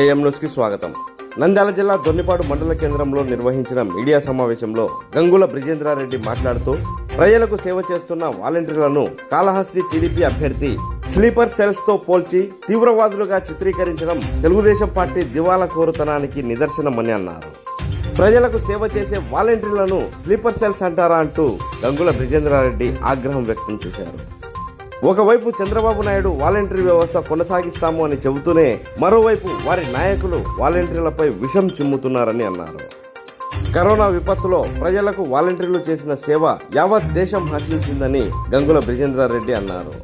AM న్యూస్కి స్వాగతం. నంద్యాల జిల్లా దొన్నిపాడు మండల కేంద్రంలో నిర్వహించిన మీడియా సమావేశంలో గంగుల బ్రిజేంద్రారెడ్డి మాట్లాడుతూ ప్రజలకు సేవ చేస్తున్న వాలంటీర్లను కాళహస్తి టీడీపీ అభ్యర్థి స్లీపర్ సెల్స్తో పోల్చి తీవ్రవాదులుగా చిత్రీకరించడం తెలుగుదేశం పార్టీ దివాలా కోరుతనానికి నిదర్శనమని అన్నారు. ప్రజలకు సేవ చేసే వాలంటీర్లను స్లీపర్ సెల్స్ అంటారా అంటూ గంగుల బ్రిజేంద్రారెడ్డి ఆగ్రహం వ్యక్తం చేశారు. ఒకవైపు చంద్రబాబు నాయుడు వాలంటరీ వ్యవస్థ కొనసాగిస్తాము అని చెబుతూనే మరోవైపు వారి నాయకులు వాలంటీర్లపై విషం చిమ్ముతున్నారని అన్నారు. కరోనా విపత్తులో ప్రజలకు వాలంటీర్లు చేసిన సేవ యావత్ దేశం హర్షించిందని గంగుల బ్రిజేంద్రారెడ్డి అన్నారు.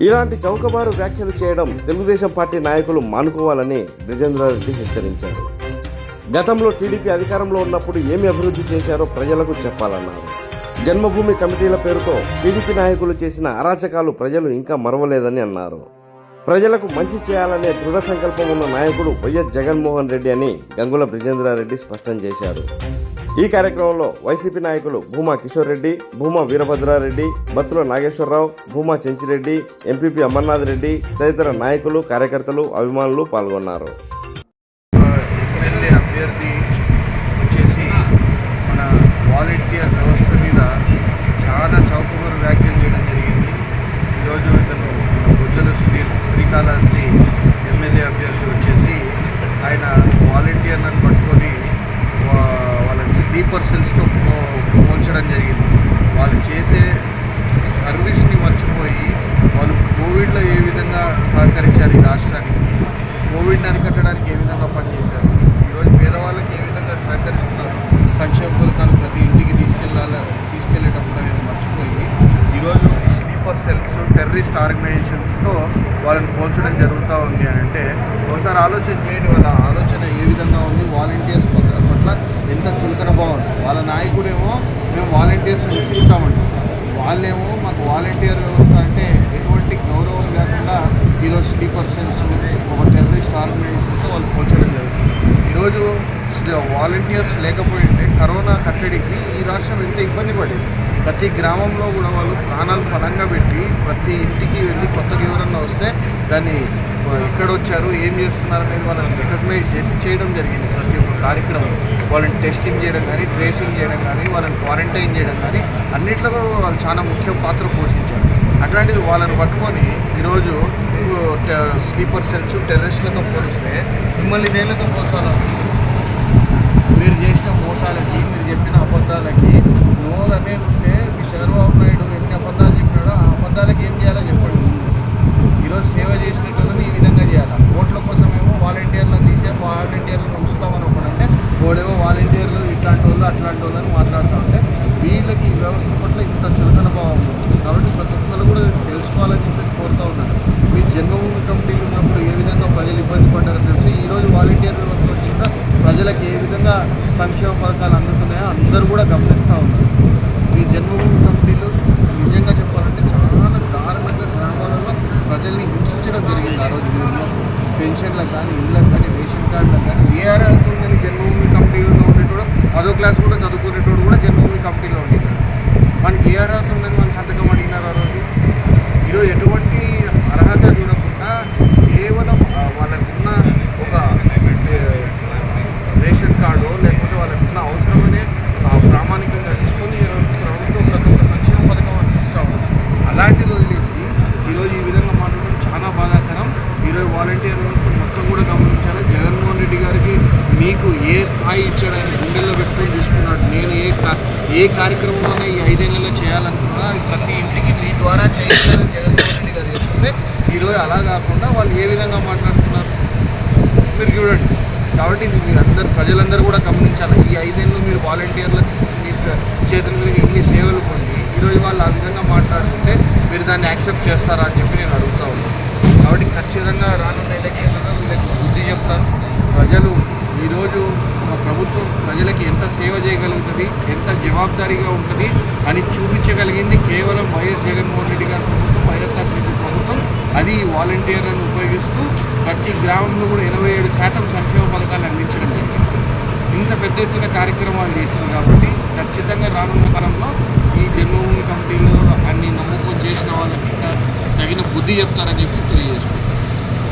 ఇలాంటి చౌకబారు వ్యాఖ్యలు చేయడం తెలుగుదేశం పార్టీ నాయకులు మానుకోవాలని బ్రిజేంద్రారెడ్డి హెచ్చరించారు. గతంలో టీడీపీ అధికారంలో ఉన్నప్పుడు ఏమి అభివృద్ధి చేశారో ప్రజలకు చెప్పాలన్నారు. జన్మభూమి కమిటీల పేరుతో టీడీపీ నాయకులు చేసిన అరాచకాలు ప్రజలు ఇంకా మరవలేదని అన్నారు. ప్రజలకు మంచి చేయాలనే దృఢ సంకల్పం ఉన్న నాయకుడు వైఎస్ జగన్మోహన్ రెడ్డి అని గంగుల బ్రిజేంద్రారెడ్డి స్పష్టం చేశారు. ఈ కార్యక్రమంలో వైసీపీ నాయకులు భూమా కిషోర్ రెడ్డి భూమా వీరభద్రారెడ్డి బత్తుల నాగేశ్వరరావు భూమా చెంచిరెడ్డి ఎంపీపీ అమర్నాథ్ రెడ్డి తదితర నాయకులు కార్యకర్తలు అభిమానులు పాల్గొన్నారు. అభ్యర్థి వచ్చేసి మన వాలంటీర్ వ్యవస్థ మీద చాలా చౌకబరు వ్యాఖ్యలు చేయడం జరిగింది ఈరోజు ఇతను మన బుజ్జల సుధీర్ శ్రీకాళహస్తి ఎమ్మెల్యే అభ్యర్థి వచ్చేసి ఆయన వాలంటీర్లను పట్టుకొని వా- వాళ్ళని స్లీపర్ సెల్స్తో పోల్చడం జరిగింది వాళ్ళు చేసే సర్వీస్ని మర్చిపోయి వాళ్ళు కోవిడ్లో ఏ విధంగా సహకరించారు రాష్ట్రానికి. కోవిడ్ని అరికట్టడానికి ఏ విధంగా పనిచేశారు? ఈరోజు పేదవాళ్ళకి ఏ విధంగా సహకరిస్తున్నారు? సంక్షేమ పథకాలు ప్రతి ఇంటికి తీసుకెళ్ళాల తీసుకెళ్ళేటప్పుడు అనేది మర్చిపోయి ఈరోజు స్లీపర్ సెల్స్ టెర్రరిస్ట్ ఆర్గనైజేషన్స్తో వాళ్ళని పోల్చడం జరుగుతూ ఉంది అని అంటే ఒకసారి ఆలోచన చేయండి. వాళ్ళ ఆలోచన ఏ విధంగా ఉంది? వాలంటీర్స్ పట్ల పట్ల ఎంత చులకన బాగుంది వాళ్ళ నాయకుడేమో మేము వాలంటీర్స్ ఉంచుకుంటామండి వాళ్ళేమో మాకు వాలంటీర్ వ్యవస్థ అంటే ఎటువంటి గౌరవం లేకుండా ఈరోజు స్లీపర్ సెల్స్ ఒక టెర్రరిస్ట్ ఆర్గనైజేషన్తో వాళ్ళు పోల్చడం జరుగుతుంది ఈరోజు వాలంటీర్స్ లేకపోయింటే కరోనా వర్షం ఎంత ఇబ్బంది పడేది. ప్రతి గ్రామంలో కూడా వాళ్ళు ప్రాణాలు పరంగా పెట్టి ప్రతి ఇంటికి వెళ్ళి కొత్తగా ఎవరన్నా వస్తే దాన్ని ఎక్కడ వచ్చారు ఏం చేస్తున్నారు అనేది వాళ్ళని రికగ్నైజ్ చేసి చేయడం జరిగింది ప్రతి ఒక్క కార్యక్రమం. వాళ్ళని టెస్టింగ్ చేయడం కానీ ట్రేసింగ్ చేయడం కానీ వాళ్ళని క్వారంటైన్ చేయడం కానీ అన్నింటిలో కూడా వాళ్ళు చాలా ముఖ్య పాత్ర పోషించారు. అట్లాంటిది వాళ్ళని పట్టుకొని ఈరోజు స్లీపర్ సెల్స్ టెర్రస్లతో పోలిస్తే మిమ్మల్ని దేనితో పోల్చాలి మీరు చేసిన మోసాలకి మీరు చెప్పిన కాబట్టి నోరు అనేది ఉంటే మీ చంద్రబాబు నాయుడు ఎన్ని అబద్ధాలు చెప్పినాడో ఆ అబద్ధాలకు ఏం చేయాలో చెప్పండి. ఈరోజు సేవ చేసినట్టు ఈ విధంగా చేయాలి? ఓట్ల కోసమేమో వాలంటీర్లను తీసే వాలంటీర్లను ఉంచుతామని ఒకడంటే ఓడేమో వాలంటీర్లు ఇట్లాంటి వాళ్ళు అట్లాంటి వాళ్ళు అని మాట్లాడుతూ ఉంటే వీళ్ళకి ఈ వ్యవస్థ పట్ల ఇంత చులకన భావం కాబట్టి ప్రతి ఒక్కరు కూడా తెలుసుకోవాలని చెప్పేసి కోరుతూ ఉన్నారు. మీ జన్మభూమి కమిటీలు ఉన్నప్పుడు ఏ విధంగా ప్రజలు ఇబ్బంది పడ్డారో తెలిసి ఈరోజు వాలంటీర్ వ్యవస్థ వచ్చిన ప్రజలకు ఏ విధంగా సంక్షేమ పథకాలు అందుతున్నాయో అందరూ కూడా గమనిస్తూ ఉన్నారు. ఈ జన్మభూమి కమిటీలు నిజంగా చెప్పాలంటే చాలా దారుణంగా గ్రామాలలో ప్రజల్ని హింసించడం జరిగింది ఆ రోజు. పెన్షన్ల పెన్షన్లకు కానీ ఇళ్ళకి కానీ రేషన్ కార్డులకు కానీ ఏ అర్హత ఉందని జన్మభూమి కమిటీలో ఉండేటోడు అదో క్లాస్ కూడా చదువుకునేటోడు కూడా జన్మభూమి కమిటీలో ఉండేది మనకి ఏ అర్హత ఉందని మన సంతకం అడిగినారు ఆ రోజు? ఈరోజు ఎటువంటి అర్హత చూడకుండా కేవలం వాళ్ళ వాళ్ళకున్న ఒక ఏ, రేషన్ కార్డు లేకపోతే వాళ్ళకున్న అవసరమనే ఆ, ప్రామాణికంగా తీసుకొని ఈరోజు ప్రభుత్వం ప్రతి ఒక్క సంక్షేమ పథకం అందిస్తూ ఉంది అలాంటిది వదిలేసి ఈరోజు ఈ విధంగా మాట్లాడడం చాలా బాధాకరం ఈరోజు వాలంటీర్ వ్యవస్థ మొత్తం కూడా గమనించాలి జగన్మోహన్ రెడ్డి గారికి మీకు ఏ స్థాయి ఇచ్చాడని గుండెల్లో పెట్టుకొని తీసుకున్నాడు నేను ఏ ఏ కార్యక్రమంలోనే ఈ ఐదేళ్ళలో చేయాలనుకున్నా ప్రతి ఇంటికి మీ ద్వారా చేయాలని జగన్మోహన్ రెడ్డి గారు చెప్తుంటే ఈరోజు అలా కాకుండా వాళ్ళు ఏ విధంగా మాట్లాడుతున్నారు మీరు చూడండి. కాబట్టి ఇది మీరు అందరు ప్రజలందరూ కూడా గమనించాలి. ఈ ఐదేళ్ళు మీరు వాలంటీర్లు మీ చేతుల మీద ఎన్ని సేవలు పొంది ఈరోజు వాళ్ళు ఆ విధంగా మాట్లాడుతుంటే మీరు దాన్ని యాక్సెప్ట్ చేస్తారా అని చెప్పి నేను అడుగుతా ఉన్నాను. కాబట్టి ఖచ్చితంగా రానున్న ఎలక్షన్లలో వీళ్ళకి బుద్ధి చెప్తాను. ప్రజలు ప్రజలకి ఎంత సేవ చేయగలుగుతుంది ఎంత జవాబుదారీగా ఉంటుంది అని చూపించగలిగింది కేవలం వైఎస్ జగన్మోహన్ రెడ్డి గారి ప్రభుత్వం వైఎస్ఆర్సీపీ ప్రభుత్వం. అది వాలంటీర్లను ఉపయోగిస్తూ ప్రతి గ్రామంలో కూడా ఎనభై ఏడు శాతం సంక్షేమ పథకాలు అందించడం జరిగింది. ఇంత పెద్ద ఎత్తున కార్యక్రమాలు చేసింది కాబట్టి ఖచ్చితంగా రానున్న కాలంలో ఈ జన్మభూమి కంపెనీలు అన్ని నమ్మకం చేసిన వాళ్ళకి తగిన బుద్ధి చెప్తారని చెప్పి తెలియజేసుకుంటారు